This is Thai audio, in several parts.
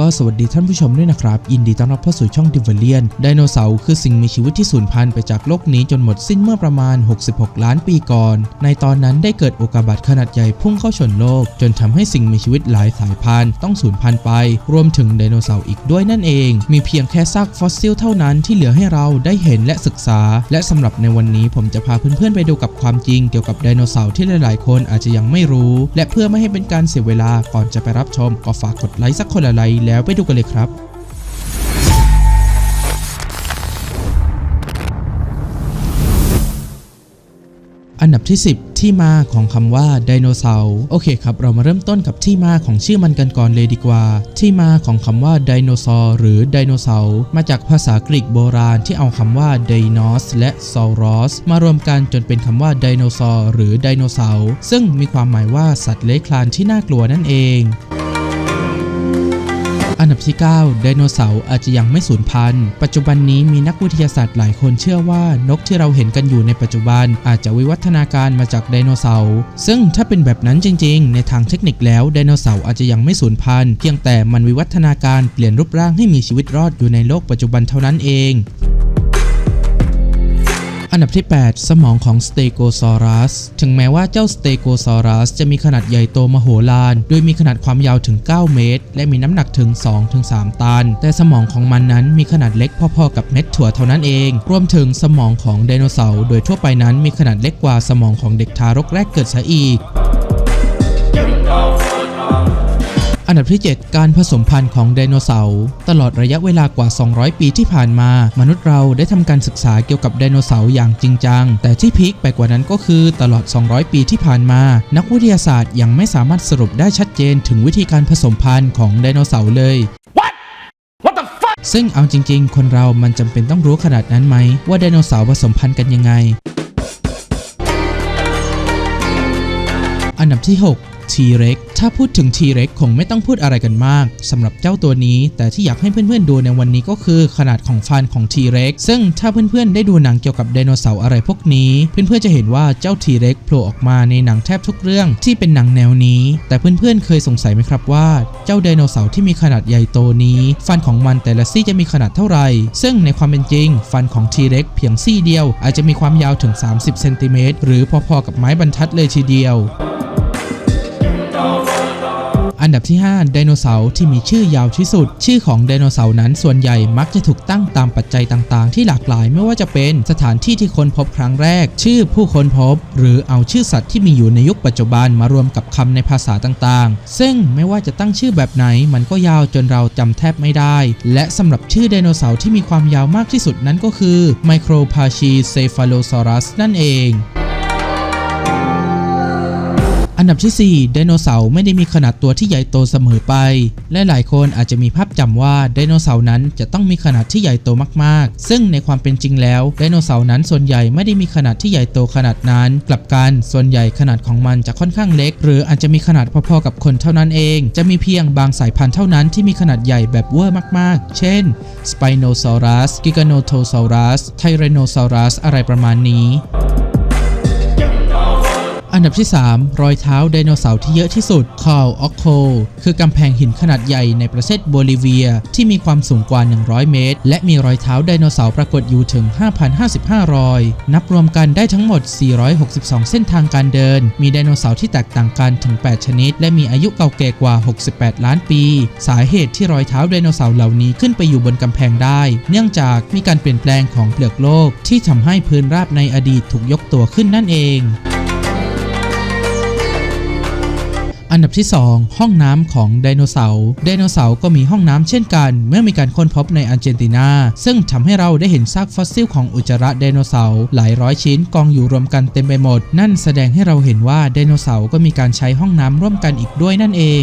ก็สวัสดีท่านผู้ชมด้วยนะครับ ยินดีต้อนรับเข้าสู่ช่องดิวเวเลียนไดโนเสาร์คือสิ่งมีชีวิตที่สูญพันธุ์ไปจากโลกนี้จนหมดสิ้นเมื่อประมาณ 66 ล้านปีก่อน ในตอนนั้นได้เกิดอุกกาบาตขนาดใหญ่พุ่งเข้าชนโลก จนทำให้สิ่งมีชีวิตหลายสายพันธุ์ต้องสูญพันธุ์ไป รวมถึงไดโนเสาร์อีกด้วยนั่นเอง มีเพียงแค่ซากฟอสซิลเท่านั้นที่เหลือให้เราได้เห็นและศึกษา และสำหรับในวันนี้ผมจะพาเพื่อนๆไปดูกับความจริงเกี่ยวกับไดโนเสาร์ที่หลายๆ คนอาจจะยังไม่รู้ และเพื่อไม่ให้เป็นการเสียเวลาก่อนจะไปรับชมก็ฝากกดไลค์สักคนละไลค์แล้วไปดูกันเลยครับอันดับที่ 10 ที่มาของคำว่าไดโนเสาร์โอเคครับ เรามาเริ่มต้นกับที่มาของชื่อมันกันก่อนเลยดีกว่า ที่มาของคำว่าไดโนเสาร์หรือไดโนเสาร์มาจากภาษากรีกโบราณที่เอาคำว่าไดโนสและซอรอสมารวมกันจนเป็นคำว่าไดโนเสาร์หรือไดโนเสาร์ซึ่งมีความหมายว่าสัตว์เลื้อยคลานที่น่ากลัวนั่นเอง อันดับที่ 9 ไดโนเสาร์อาจจะยังไม่สูญพันธุ์ ปัจจุบันนี้มีนักวิทยาศาสตร์หลายคนเชื่อว่านกที่เราเห็นกันอยู่ในปัจจุบันอาจจะวิวัฒนาการมาจากไดโนเสาร์ ซึ่งถ้าเป็นแบบนั้นจริง ๆ ในทางเทคนิคแล้วไดโนเสาร์อาจจะยังไม่สูญพันธุ์เพียงแต่มันวิวัฒนาการเปลี่ยนรูปร่างให้มีชีวิตรอดอยู่ในโลกปัจจุบันเท่านั้นเอง อันดับที่ 8 สมองของสเตโกซอรัส ถึงแม้ว่าเจ้าสเตโกซอรัสจะมีขนาดใหญ่โตมโหฬาร โดยมีขนาดความยาวถึง 9 เมตร และมีน้ำหนักถึง 2-3 ตัน แต่สมองของมันนั้นมีขนาดเล็กพอๆกับเม็ดถั่วเท่านั้นเอง รวมถึงสมองของไดโนเสาร์โดยทั่วไปนั้นมีขนาดเล็กกว่าสมองของเด็กทารกแรกเกิดซะอีก อันดับที่ 7 การผสมพันธุ์ของไดโนเสาร์ตลอดระยะเวลากว่า 200 ปีที่ผ่านมา มนุษย์เราได้ทำการศึกษาเกี่ยวกับไดโนเสาร์อย่างจริงจัง แต่ที่พีคไปกว่านั้นก็คือตลอด 200 ปีที่ผ่านมา นักวิทยาศาสตร์ยังไม่สามารถสรุปได้ชัดเจนถึงวิธีการผสมพันธุ์ของไดโนเสาร์เลย What the fuck? ซึ่งเอาจริง ๆ คนเรามันจำเป็นต้องรู้ขนาดนั้นไหม ว่าไดโนเสาร์ผสมพันธุ์กันยังไง อันดับที่ 6 T-Rex ถ้าพูดถึง T-Rex คงไม่ต้องพูดอะไรกันมากสำหรับเจ้าตัวนี้ แต่ที่อยากให้เพื่อนๆดูในวันนี้ก็คือขนาดของฟันของ T-Rex ซึ่งถ้าเพื่อนๆได้ดูหนังเกี่ยวกับไดโนเสาร์อะไรพวกนี้ เพื่อนๆจะเห็นว่าเจ้า T-Rex โผล่ออกมาในหนังแทบทุกเรื่องที่เป็นหนังแนวนี้ แต่เพื่อนๆเคยสงสัยไหมครับว่า เจ้าไดโนเสาร์ที่มีขนาดใหญ่โตนี้ ฟันของมันแต่ละซี่จะมีขนาดเท่าไหร่ซึ่งในความเป็นจริง ฟันของ T-Rex เพียงซี่เดียว อาจจะมีความยาวถึง 30 เซนติเมตรหรือพอๆกับไม้บรรทัดเลยทีเดียว อันดับที่ 5 ไดโนเสาร์ที่มีชื่อยาวที่สุด ชื่อของไดโนเสาร์นั้นส่วนใหญ่มักจะถูกตั้งตามปัจจัยต่างๆ ที่หลากหลายไม่ว่าจะเป็นสถานที่ที่ค้นพบครั้งแรก ชื่อผู้ค้นพบ หรือเอาชื่อสัตว์ที่มีอยู่ในยุคปัจจุบันมารวมกับคำในภาษาต่างๆ ซึ่งไม่ว่าจะตั้งชื่อแบบไหน มันก็ยาวจนเราจำแทบไม่ได้ และสำหรับชื่อไดโนเสาร์ที่มีความยาวมากที่สุดนั้นก็คือ Micropachycephalosaurus นั่นเอง อันดับที่ 4 ไดโนเสาร์ไม่ได้มีขนาดตัวที่ใหญ่โตเสมอไป และหลายคนอาจจะมีภาพจำว่าไดโนเสาร์นั้นจะต้องมีขนาดที่ใหญ่โตมากๆ ซึ่งในความเป็นจริงแล้วไดโนเสาร์นั้นส่วนใหญ่ไม่ได้มีขนาดที่ใหญ่โตขนาดนั้น กลับกันส่วนใหญ่ขนาดของมันจะค่อนข้างเล็ก หรืออาจจะมีขนาดพอๆกับคนเท่านั้นเอง จะมีเพียงบางสายพันธุ์เท่านั้นที่มีขนาดใหญ่แบบเวอร์มากๆ เช่น Spinosaurus Giganotosaurus Tyrannosaurus อะไรประมาณนี้ อันดับที่ 3 รอยเท้าไดโนเสาร์ที่เยอะที่สุดคอลออกโคคือกำแพงหินขนาดใหญ่ในประเทศโบลิเวีย ที่มีความสูงกว่า 100 เมตร และมีรอยเท้าไดโนเสาร์ปรากฏอยู่ถึง 5,055 รอย นับรวมกันได้ทั้งหมด 462 เส้นทางการเดิน มีไดโนเสาร์ที่แตกต่างกันถึง 8 ชนิด และมีอายุเก่าแก่กว่า 68 ล้านปี สาเหตุที่รอยเท้าไดโนเสาร์เหล่านี้ขึ้นไปอยู่บนกำแพงได้ เนื่องจากมีการเปลี่ยนแปลงของเปลือกโลก ที่ทำให้พื้นราบในอดีตถูกยกตัวขึ้นนั่นเอง อันดับที่ 2 ห้องน้ำของไดโนเสาร์ไดโนเสาร์ก็มีห้องน้ำเช่นกัน เมื่อมีการค้นพบในอาร์เจนตินา ซึ่งทำให้เราได้เห็นซากฟอสซิลของอุจจาระไดโนเสาร์หลายร้อยชิ้นกองอยู่รวมกันเต็มไปหมด นั่นแสดงให้เราเห็นว่าไดโนเสาร์ก็มีการใช้ห้องน้ำร่วมกันอีกด้วยนั่นเอง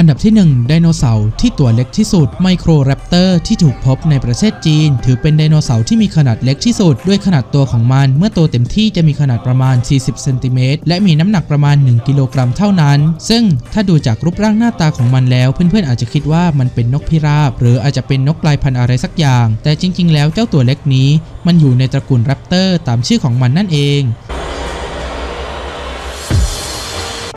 อันดับที่1ไดโนเสาร์ที่ตัวเล็กที่สุดไมโครแรปเตอร์ที่ถูกพบในประเทศจีน ถือเป็นไดโนเสาร์ที่มีขนาดเล็กที่สุด ด้วยขนาดตัวของมัน เมื่อโตเต็มที่จะมีขนาดประมาณ 40 เซนติเมตร และมีน้ำหนักประมาณ 1 กิโลกรัมเท่านั้น ซึ่งถ้าดูจากรูปร่างหน้าตาของมันแล้ว เพื่อนๆอาจจะคิดว่ามันเป็นนกพิราบ หรืออาจจะเป็นนกกลายพันธุ์อะไรสักอย่าง แต่จริง ๆ แล้วเจ้าตัวเล็กนี้ มันอยู่ในตระกูลแรปเตอร์ตามชื่อของมันนั่นเอง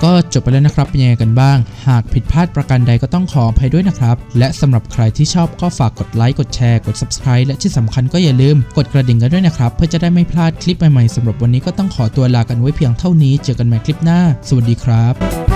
ก็จบไปแล้วนะครับเป็นยังไงกันบ้าง หากผิดพลาดประการใดก็ต้องขออภัยด้วยนะครับ และสำหรับใครที่ชอบก็ฝากกดไลค์กดแชร์กด subscribe และที่สำคัญก็อย่าลืมกดกระดิ่งกันด้วยนะครับ เพื่อจะได้ไม่พลาดคลิปใหม่ๆสำหรับวันนี้ก็ต้องขอตัวลากันไว้เพียงเท่านี้ เจอกันใหม่คลิปหน้า สวัสดีครับ